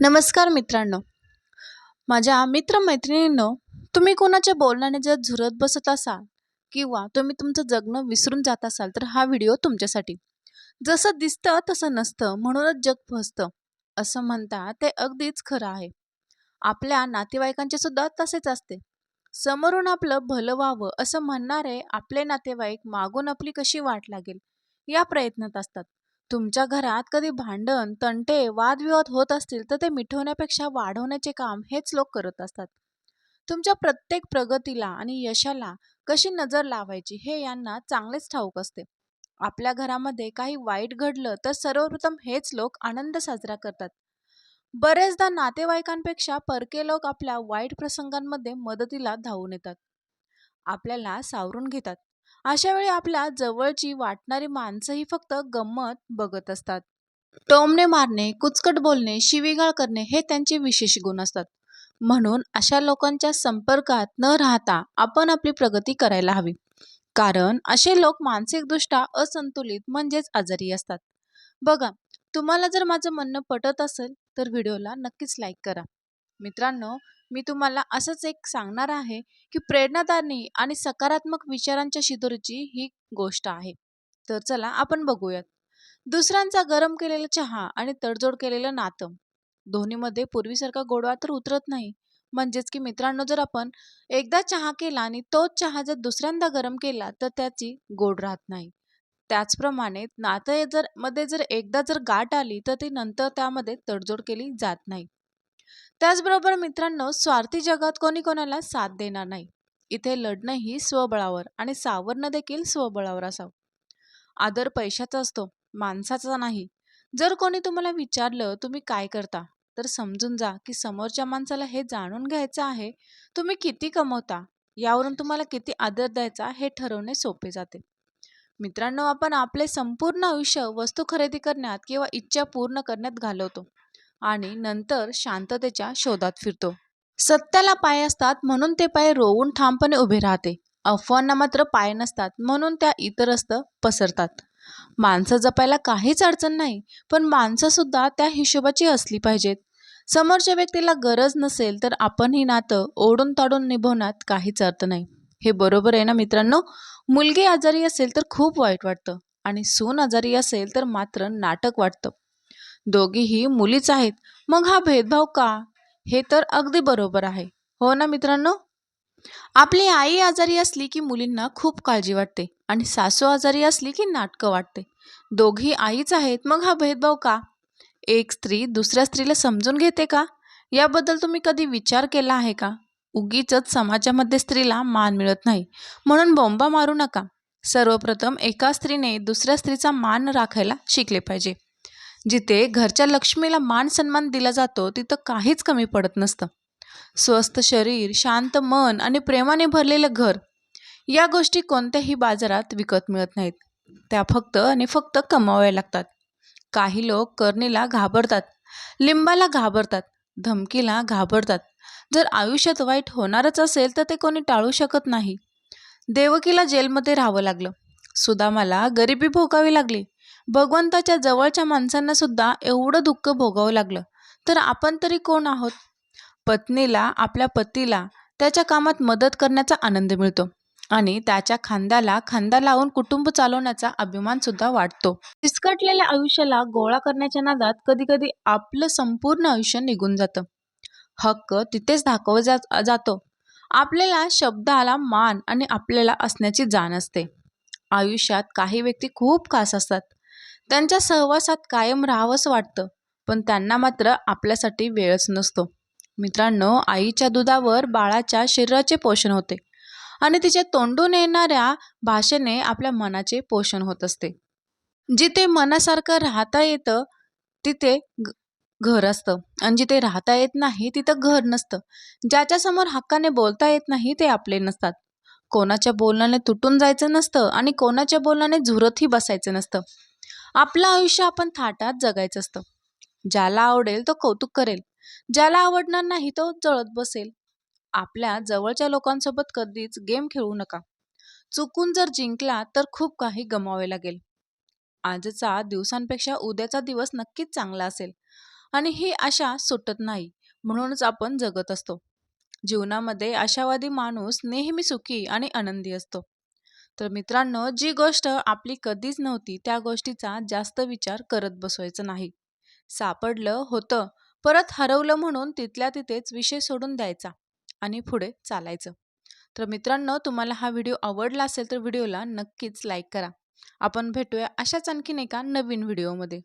नमस्कार मित्रांनो. माझ्या मित्रमैत्रिणींनो तुम्ही कोणाच्या बोलण्याने जर झुरत बसत असाल किंवा तुम्ही तुमचं जगणं विसरून जात असाल तर हा व्हिडिओ तुमच्यासाठी. जसं दिसतं तसं नसतं म्हणूनच जग फसतं असं म्हणता ते अगदीच खरं आहे. आपल्या नातेवाईकांचे सुद्धा तसेच असते. समोरून आपलं भलं व्हावं असं म्हणणारे आपले नातेवाईक मागून आपली कशी वाट लागेल या प्रयत्नात असतात. तुमच्या घरात कधी भांडण तंटे वादविवाद होत असतील तर ते मिठवण्यापेक्षा वाढवण्याचे काम हेच लोक करत असतात. तुमच्या प्रत्येक प्रगतीला आणि यशाला कशी नजर लावायची हे यांना चांगलेच ठाऊक असते. आपल्या घरामध्ये काही वाईट घडलं तर सर्वप्रथम हेच लोक आनंद साजरा करतात. बरेचदा नातेवाईकांपेक्षा परके लोक आपल्या वाईट प्रसंगांमध्ये मदतीला धावून येतात. आपल्याला सावरून घेतात. अशा वेळी आपल्या जवळची वाटणारी माणसंही फक्त गंमत बघत असतात. टोमने मारणे कुचकट बोलणे शिवीगाळ करणे हे त्यांचे विशेष गुण असतात. म्हणून अशा लोकांच्या संपर्कात न राहता आपण आपली प्रगती करायला हवी. कारण असे लोक मानसिकदृष्ट्या असंतुलित म्हणजेच आजारी असतात. बघा तुम्हाला जर माझं म्हणणं पटत असेल तर व्हिडिओला नक्कीच लाईक करा. मित्रांनो मी तुम्हाला असंच एक सांगणार आहे की प्रेरणादानी आणि सकारात्मक विचारांच्या शिदोरीची ही गोष्ट आहे. तर चला आपण बघूयात. दुसऱ्यांचा गरम केलेला चहा आणि तडजोड केलेलं नातं. दोन्हीमध्ये पूर्वीसारखा गोडवा तर उतरत नाही. म्हणजेच की मित्रांनो जर आपण एकदा चहा केला आणि तोच चहा जर दुसऱ्यांदा गरम केला तर त्याची गोड राहत नाही. त्याचप्रमाणे नातं जर मध्ये जर एकदा जर गाठ आली तर ती नंतर त्यामध्ये तडजोड केली जात नाही. त्याचबरोबर मित्रांनो स्वार्थी जगात कोणी कोणाला साथ देणार नाही. इथे लढणंही स्वबळावर आणि सावरणं देखील स्वबळावर असावं. आदर पैशाचा असतो माणसाचा नाही. जर कोणी तुम्हाला विचारलं तुम्ही काय करता? तर समजून जा की समोरच्या माणसाला हे जाणून घ्यायचं आहे तुम्ही किती कमवता? यावरून तुम्हाला किती आदर द्यायचा हे ठरवणे सोपे जाते. मित्रांनो आपण आपले संपूर्ण आयुष्य वस्तू खरेदी करण्यात किंवा इच्छा पूर्ण करण्यात घालवतो. आणि नंतर शांततेच्या शोधात फिरतो. सत्याला पाय असतात म्हणून ते पाय रोवून ठामपणे उभे राहते. अफवांना मात्र पाय नसतात म्हणून त्या इतरस्त पसरतात. माणसं जपायला काहीच अडचण नाही पण माणसं सुद्धा त्या हिशोबाची असली पाहिजेत. समोरच्या व्यक्तीला गरज नसेल तर आपण ही नातं ओढून ताडून निभवण्यात काहीच अर्थ नाही. हे बरोबर आहे ना मित्रांनो? मुलगी आजारी असेल तर खूप वाईट वाटतं आणि सून आजारी असेल तर मात्र नाटक वाटतं. दोघीही मुलीच आहेत. मग हा भेदभाव का? हे तर अगदी बरोबर आहे. हो ना मित्रांनो? आपली आई आजारी असली की मुलींना खूप काळजी वाटते आणि सासू आजारी असली की नाटकं वाटते. दोघी आईच आहेत मग हा भेदभाव का? एक स्त्री दुसऱ्या स्त्रीला समजून घेते का? याबद्दल तुम्ही कधी विचार केला आहे का? उगीच समाजामध्ये स्त्रीला मान मिळत नाही. म्हणून बोंबा मारू नका. सर्वप्रथम एका स्त्रीने दुसऱ्या स्त्रीचा मान राखायला शिकले पाहिजे. जिथे घरच्या लक्ष्मीला मान सन्मान दिला जातो तिथं काहीच कमी पडत नसतं. स्वस्थ शरीर शांत मन आणि प्रेमाने भरलेलं घर या गोष्टी कोणत्याही बाजारात विकत मिळत नाहीत. त्या फक्त आणि फक्त कमाव्या लागतात. काही लोक करणीला घाबरतात लिंबाला घाबरतात धमकीला घाबरतात. जर आयुष्यात वाईट होणारच असेल तर ते कोणी टाळू शकत नाही. देवकीला जेलमध्ये राहावं लागलं. सुदामाला गरिबी भोगावी लागली. भगवंताच्या जवळच्या माणसांना सुद्धा एवढं दुःख भोगावं लागलं. तर आपण तरी कोण आहोत? पत्नीला आपल्या पतीला त्याच्या कामात मदत करण्याचा आनंद मिळतो आणि त्याच्या खांद्याला खांदा लावून कुटुंब चालवण्याचा अभिमान सुद्धा वाटतो विस्कटलेल्या आयुष्याला गोळा करण्याच्या नादात कधी कधी आपलं संपूर्ण आयुष्य निघून जातं. हक्क तिथेच दाखवला जा जातो. आपल्याला शब्दाला मान आणि आपल्याला असण्याची जाण असते. आयुष्यात काही व्यक्ती खूप खास असतात. त्यांच्या सहवासात कायम राहावंसं वाटतं पण त्यांना मात्र आपल्यासाठी वेळच नसतो. मित्रांनो आईच्या दुधावर बाळाच्या शरीराचे पोषण होते आणि तिच्या तोंडून येणाऱ्या भाषेने आपल्या मनाचे पोषण होत असते. जिथे मनासारखं राहता येतं तिथे घर असतं आणि जिथे राहता येत नाही तिथं घर नसतं. ज्याच्यासमोर हक्काने बोलता येत नाही ते आपले नसतात. कोणाच्या बोलण्याने तुटून जायचं नसतं आणि कोणाच्या बोलण्याने झुरतही बसायचं नसतं. आपलं आयुष्य आपण थाटात जगायचं असतं. ज्याला आवडेल तो कौतुक करेल. ज्याला आवडणार नाही तो जळत बसेल. आपल्या जवळच्या लोकांसोबत कधीच गेम खेळू नका. चुकून जर जिंकला तर खूप काही गमावे लागेल. आजचा दिवसांपेक्षा उद्याचा दिवस नक्कीच चांगला असेल. आणि ही आशा सुटत नाही म्हणूनच आपण जगत असतो. जीवनामध्ये आशावादी माणूस नेहमी सुखी आणि आनंदी असतो. तर मित्रांनो जी गोष्ट आपली कधीच नव्हती त्या गोष्टीचा जास्त विचार करत बसवायचं नाही. सापडलं होतं परत हरवलं म्हणून तिथल्या तिथेच विषय सोडून द्यायचा आणि पुढे चालायचं. तर मित्रांनो तुम्हाला हा व्हिडिओ आवडला असेल तर व्हिडिओला नक्कीच लाईक करा. आपण भेटूया अशाच आणखीन एका नवीन व्हिडिओमध्ये.